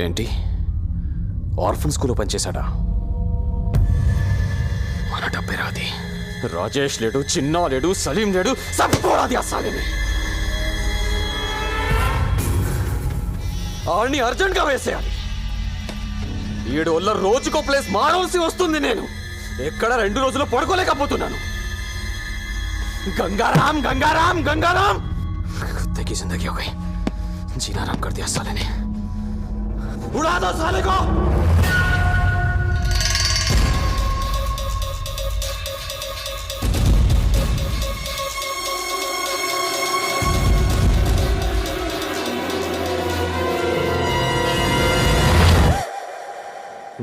ఏంటి? ఆర్ఫన్ స్కూల్లో పనిచేశాడా? మన డబ్బే రాది. రాజేష్ లేడు చిన్న లేడు సలీం లేడు సరిపోరాది అస్సాలిని ఆడిని అర్జెంట్గా వేసేయాలి. ఏడు వల్ల రోజుకో ప్లేస్ మారవలసి వస్తుంది నేను. ఎక్కడ రెండు రోజులు పడుకోలేకపోతున్నాను. గంగారాం గంగారాం గంగారాం! తగ్గి జిందగీ ఒక జీనారాం కడితే అస్సాలని उड़ा दो साले को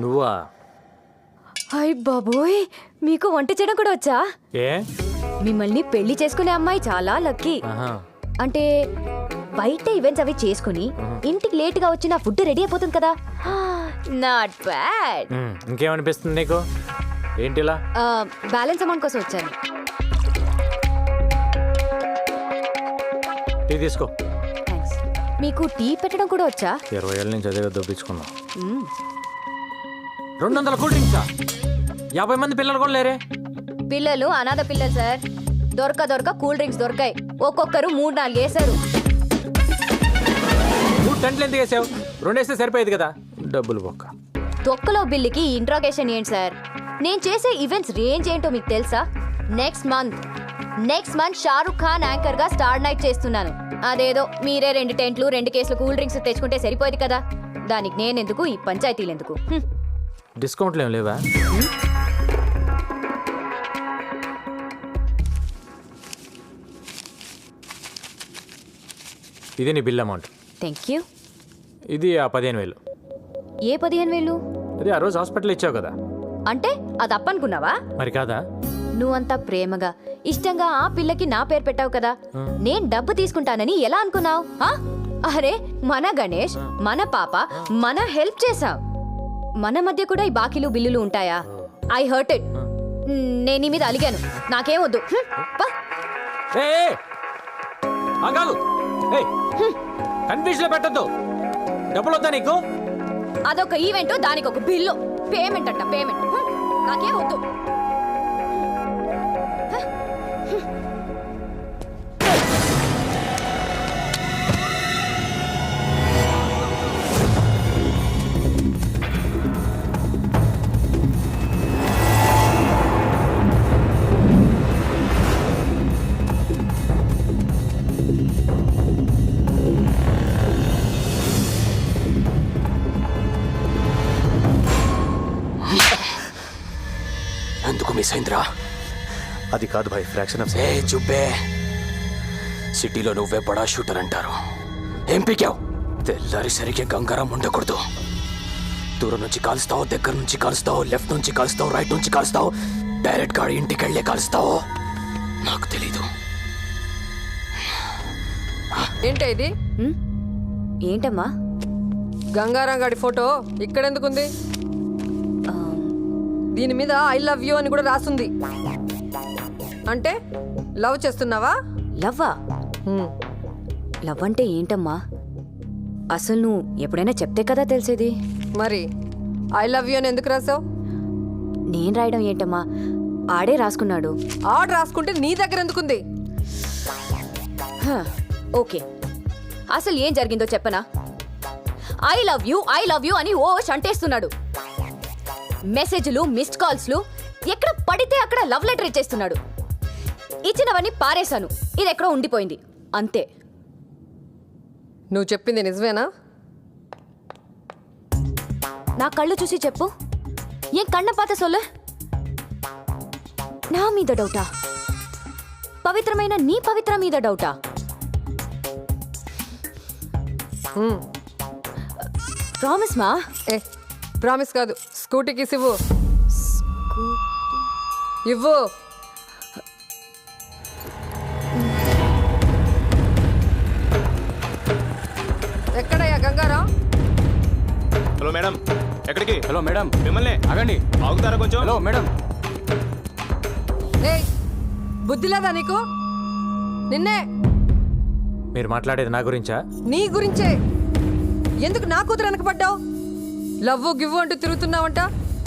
నువ్వా హాయ్ బాబోయ్ మీకు వంట చేయడం కూడా వచ్చా ఏ మిమ్మల్ని పెళ్లి చేసుకునే అమ్మాయి చాలా లక్కీ ఆహా. అంటే బయట ఈవెంట్స్ అవి చేసుకుని ఇంటికి లేట్గా వచ్చి నా ఫుడ్ రెడీ అయిపోతుంది కదా నాట్ బ్యాడ్ ఇంకేమనిపిస్తుంది నీకు? ఏంటిలా? బ్యాలెన్స్ అమౌంట్ కోసం వచ్చాను. టీ తీసుకో. థ్యాంక్స్ మీకు టీ పెట్టడం కూడా వచ్చా? ఇరవై ఏళ్ళ నుంచి అదే దొప్పించుకున్నాం. రెండు వందల కూల్ డ్రింక్సా? యాభై మంది పిల్లలు కూడా లేరే? పిల్లలు అనాథ పిల్లలు సార్ దొరక దొరక కూల్ డ్రింక్స్ దొరకాయి. ఒక్కొక్కరు మూడు నాలుగు వేశారు. నువ్వు టెంట్లు ఎందుకు వేసావు? రెండు వేస్తే సరిపోయేది కదా. డబ్బులు బొక్క. తొక్కలో బిల్లుకి ఇంట్రాగేషన్ ఏంటి సార్? నేను చేసే ఈవెంట్స్ రేంజ్ ఏంటో మీకు తెలుసా? Next month next month Shahrukh Khan యాంకర్గా star night చేస్తున్నాను. అదేదో మీరే రెండు టెంట్లు రెండు కేసులు కూల్ డ్రింక్స్ తెచ్చుకుంటే సరిపోయేది కదా. దానికి నేనెందుకు ఈ పంచాయతీలు ఎందుకు. డిస్కౌంట్లు ఏం లేవా? ఇది నీ బిల్ అమౌంట్ థ్యాంక్ యూ ఇది ఆ పదిహేను వేలు. ఏ పదిహేను వేలు? అది ఆ రోజు హాస్పిటల్ ఇచ్చావు కదా. అంటే అది అప్పనుకున్నావా? మరి కాదా? నువ్వంతా ప్రేమగా ఇష్టంగా ఆ పిల్లకి నా పేరు పెట్టావు కదా. నేను డబ్బు తీసుకుంటానని ఎలా అనుకున్నావు? అరే మన గణేష్ మన పాప మన హెల్ప్ చేసాం మన మధ్య కూడా ఈ బాకీలు బిల్లులు ఉంటాయా? ఐ హర్ట్ ఇట్ నేను మీద అలిగాను. నాకేం వద్దు. కన్ఫ్యూజన్ పెట్టద్దు. డబ్బులు వద్దా నీకు? అదొక ఈవెంట్ దానికి ఒక బిల్లు. పేమెంట్ అంట పేమెంట్. నాకేం వద్దు. అయిందిరా అది కాదు భాయ్ ఫ్రాక్షన్ ఆఫ్ ఏ చుబ్బే సిటీలో నువ్వే బడా షూటర్ అంటారు. ఏం పీకావు? తెల్లారి సరిగ్గా గంగారం ఉండకూడదు. దూరం నుంచి కాలుస్తావు దగ్గర నుంచి కాలుస్తావు లెఫ్ట్ నుంచి కాలుస్తావు రైట్ నుంచి కాలుస్తావు డైరెక్ట్గా ఇంటికి వెళ్ళే కాలుస్తావు? నాకు తెలీదు. ఏంటి ఇది? ఏంటమ్మా? గంగారాం గాడి ఫోటో ఇక్కడ ఎందుకుంది ఆ, దీని మీద ఐ లవ్ యూ అని కూడా రాసుంది. అంటే లవ్ చేస్తున్నావా? లవ్వా? హ్మ్. లవ్ అంటే ఏంటమ్మా? అసలు నువ్వు ఎప్పుడైనా చెప్తే కదా తెలిసేది? మరి ఐ లవ్ యూ అని ఎందుకు రాసావు? నేను రాయడం ఏంటమ్మా? ఆడే రాసుకున్నాడు. ఆర్డర్ రాసుకుంటే నీ దగ్గర ఎందుకుంది? హ, ఓకే. అసలు ఏం జరిగిందో చెప్పనా? I love you I love you అని ఓ షంటేస్తున్నాడు. మెసేజ్లు మిస్డ్ కాల్స్లు. ఎక్కడ పడితే అక్కడ లవ్ లెటర్ ఇచ్చేస్తున్నాడు. ఇచ్చినవన్నీ పారేశాను. ఇది ఎక్కడో ఉండిపోయింది. అంతే. నువ్వు చెప్పింది నిజమేనా? నా కళ్ళు చూసి చెప్పు. ఏం కண்ண పాత సొల్లు? నా మీద డౌటా? పవిత్రమైన నీ పవిత్ర మీద డౌటా. ప్రామిస్ మా ఏ ప్రామిస్ కాదు. స్కూటీకి ఇవ్వు ఇవ్వు. ఎక్కడయ్యా గంగారాం? Hello madam. ఎక్కడికి? Hello madam. మిమ్మల్ని. ఆగండి. ఆగుతారా కొంచెం? Hello madam. ఏయ్ బుద్ధి లేదా నీకు? నిన్నే. మీరు మాట్లాడేది నా గురించా? నీ గురించే. ఎందుకు నా కూతురు వెనకపడ్డావు లవ్ గివ్వు అంటూ తిరుగుతున్నావంట?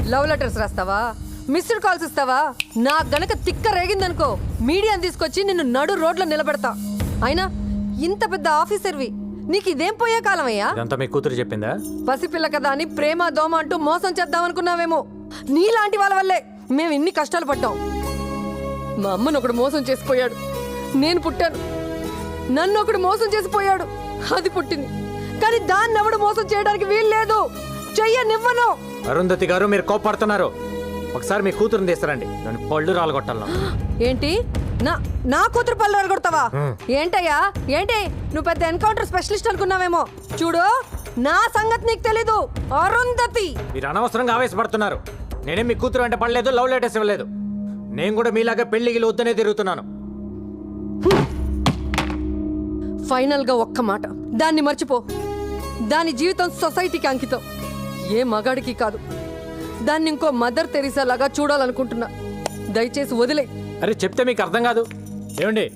లవ్ లెటర్స్ రాస్తావా? మిస్డ్ కాల్స్ ఇస్తావా? నా గనక తిక్క రేగిందనుకో మీడియాని తీసుకొచ్చి నిన్ను నడు రోడ్లో నిలబెడతా. అయినా ఇంత పెద్ద ఆఫీసర్వి నీకు ఇదేం పోయే కాలమయ్యా? ఇదంతా మీ కూతురు చెప్పిందా? పసిపిల్ల కదా అని ప్రేమ దోమ అంటూ మోసం చేద్దామనుకున్నావేమో. నీలాంటి వాళ్ళ వల్లే మేము ఇన్ని కష్టాలు పడ్డాం. మా అమ్మను ఒకడు మోసం చేసిపోయాడు. నేను పుట్టాను. నన్ను ఒకడు మోసం చేసిపోయాడు. అది పుట్టింది. కానీ దాన్ని ఎవడు మోసం చేయడానికి వీలు లేదు చెయ్యనివ్వను అరుంధతి గారు మీరు కోపడుతున్నారు ఒకసారి మీ కూతురుని తీస్తారండి దాని పళ్ళు రాలగొట్టాలను. ఏంటి? నా నా కూతురు పళ్ళు కొడతావా ఏంటయ్యా? ఏంటి? నువ్వు పెద్ద ఎన్కౌంటర్ స్పెషలిస్ట్ అనుకున్నావేమో. చూడు నా సంగతి నీకు తెలీదు. అరుంధతి! మీరు అనవసరంగా ఆవేశపడుతున్నారు. నేనేం మీ కూతురు వెంట పడలేదు లవ్ లెటర్స్ ఇవ్వలేదు. నేను కూడా మీలాగా పెళ్ళికి వద్దనే తిరుగుతున్నాను. ఫైనల్గా ఒక్క మాట. దాన్ని మర్చిపో. దాని జీవితం సొసైటీకి అంకితం. ఏ మగాడికి కాదు. దాన్ని ఇంకో మదర్ తెరీసా లాగా చూడాలనుకుంటున్నా. దయచేసి వదిలే. అరే చెప్తే మీకు అర్థం కాదు. ఏమండి?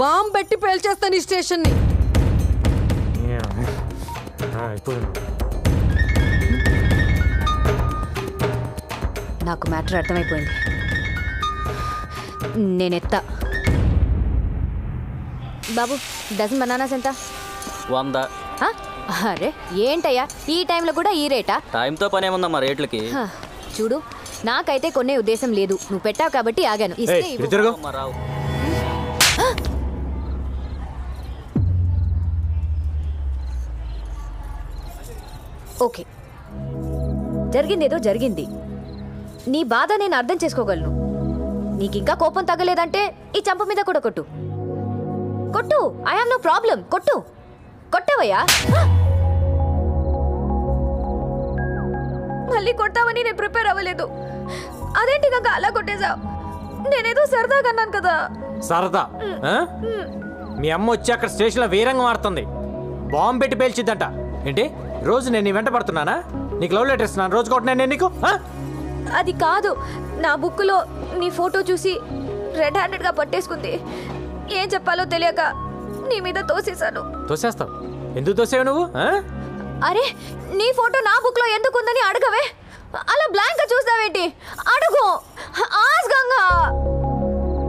బాంబ్ పెట్టి పేల్చేస్తాను ఈ స్టేషన్ని. నాకు మ్యాటర్ అర్థమైపోయింది. నేనెత్తా. బాబు డజన్ బనానాస్ ఎంత? వంద? అరే ఏంటయ్యా? ఈ టైంలో కూడా ఈ రేటా? టైంతో పని ఏముందమ్మా రేట్లకి? చూడు నాకైతే కొనే ఉద్దేశం లేదు. నువ్వు పెట్టావు కాబట్టి ఆగాను. ఇస్తే ఇవ్వు. ఓకే. జరిగిందేదో జరిగింది. నీ బాధ నేను అర్థం చేసుకోగలను. నీకింకా కోపం తగ్గలేదంటే ఈ చంప మీద కూడా కొట్టు. కొట్టు ఐ హావ్ నో ప్రాబ్లం కొట్టు. కొట్టవయ్యా! మళ్ళీ కొట్టావని నేను ప్రిపేర్ అవ్వలేదు. అదేంటి కాక అలా కొట్టేశావు నేనేదో సరదాగా అన్నాను కదా. సరదా? ఆ? మీ అమ్మ వచ్చి అక్కడ స్టేషన్లో వీరంగం ఆడుతుంది. బాంబు పెట్టి పేల్చిద్దంట. ఏంటి? రోజు నేను నీ వెంట పడుతున్నానా? నీకు లవ్ లెటర్ ఇస్తున్నాను. రోజు కొట్టినా నేను నీకు? ఆ? అది కాదు. నా బుక్లో నీ ఫోటో చూసి రెడ్ హ్యాండెడ్గా పట్టేసుకుంది. ఏం చెప్పాలో తెలియక నీ మీద తోసేశాను. తోసేస్తావు? ఎందుకు తోసేవు నువ్వు? అరే నీ ఫోటో నా బుక్లో ఎందుకు ఉందని అడగవే. అలా బ్లాంక్ చూస్తావేంటి? అడుగు. ఆస్గంగా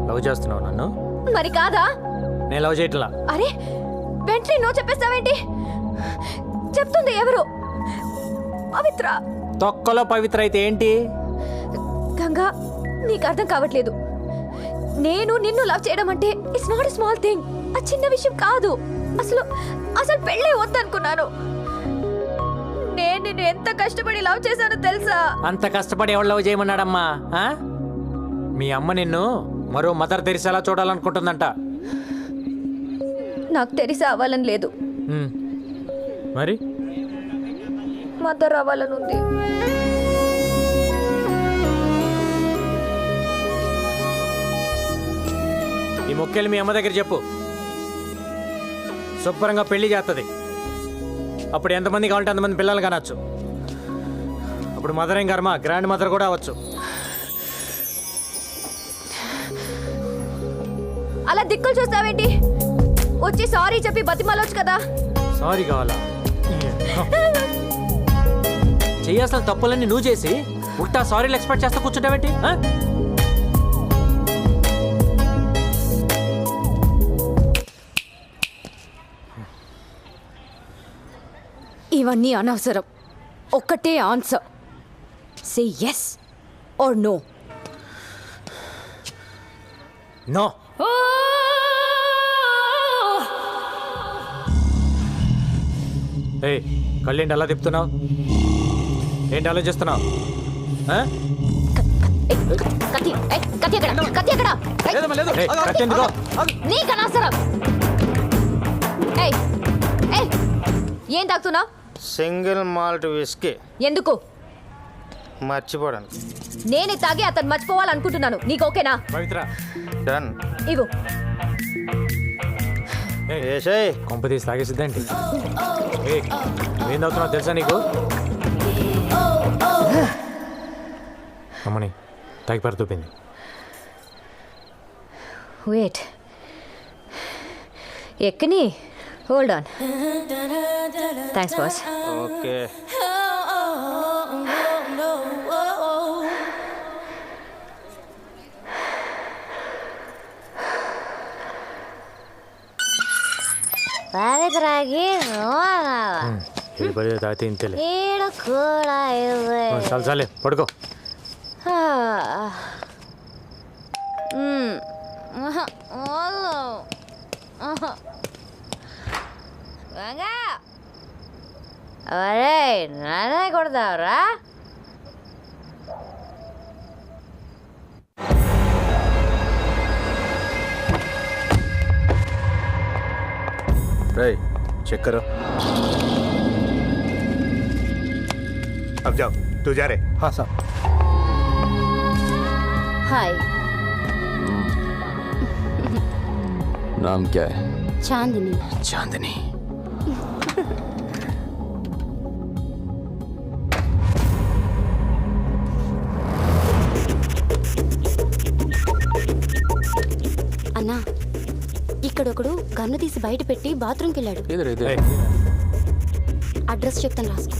లవ్ చేస్తున్నావు నన్ను? మరి కాదా? నేను లవ్ చేయట్లా? అరే వెంటనే నువ్వు చెప్పేస్తావేంటి? చెప్తుంది ఎవరు? పవిత్ర. తొక్కలో పవిత్ర అయితే ఏంటి? గంగా నీకు అర్థం కావట్లేదు. నేను నిన్ను లవ్ చేయడం అంటే ఇట్స్ నాట్ స్మాల్ థింగ్ ఆ చిన్న విషయం కాదు. అసలు అసలు పెళ్ళే వద్దనుకున్నాను. నేను నిన్ను ఎంత కష్టపడి లవ్ చేశానో తెలుసా? అంత కష్టపడి ఎవరు లవ్ చేయమన్నాడమ్మా ఆ? మీ అమ్మ నిన్ను మరో మదర్ తెరిసేలా చూడాలనుకుంటుందంట. నాకు తెలిసి అవ్వాలని లేదు. ఉమ్. మరి? మదర్ అవ్వాలని ఉంది. ఈ మొక్కెళ్ళి మీ అమ్మ దగ్గర చెప్పు. శుభ్రంగా పెళ్ళి చేస్తుంది అప్పుడు ఎంతమంది కావాలంటే అంతమంది పిల్లలు కనొచ్చు. అప్పుడు మదర్ ఏం కర్మ గ్రాండ్ మదర్ కూడా అవ్వచ్చు. అలా దిక్కులు చూస్తావేంటి? వచ్చి సారీ చెప్పి బతిమాలొచ్చు కదా. సారీ కావాలా? చేయాల్సిన తప్పులన్నీ నువ్వు చేసి ఉల్టా సారీలు ఎక్స్పెక్ట్ చేస్తా కూర్చుంటావేంటి ఇవన్నీ అనవసరం. ఒక్కటే answer. Say yes or no no ఏ కళ్ళేంటి అలా తిప్పుతున్నావు? ఏంటి ఆలోచిస్తున్నావు ఏం తాగుతున్నావు? Single malt whisky. ఎందుకు? మర్చిపోవడానికి నేనే తాగి అతను మర్చిపోవాలనుకుంటున్నాను. నీకు ఓకేనా? పవిత్ర. డన్ ఇవ్వు. ఏయ్, ఏసై కొంప తీసి తాగేసిద్దేంటి ఏయ్, ఏం తాగుతున్నావు తెలుసా నీకు? అమ్మని తాగి పరుతూపింది వెయిట్ ఎక్కని? Hold on thanks boss okay పవిత్రాకి ఇది పది తాగితే ఇంతేలే ఈడు కూడా ఇవ్వే. చాలు చాలే పడుకో వెంగా. ఒరేయ్ నానే కొడతావురా रे चेक करो अब जाओ तू जा रे हाँ साहब हाय नाम क्या है चांदनी चांदनी ఇక్కడొకడు గన్ను తీసి బయట పెట్టి బాత్రూమ్కి వెళ్ళాడు అడ్రస్ చెప్తాను రాసుకో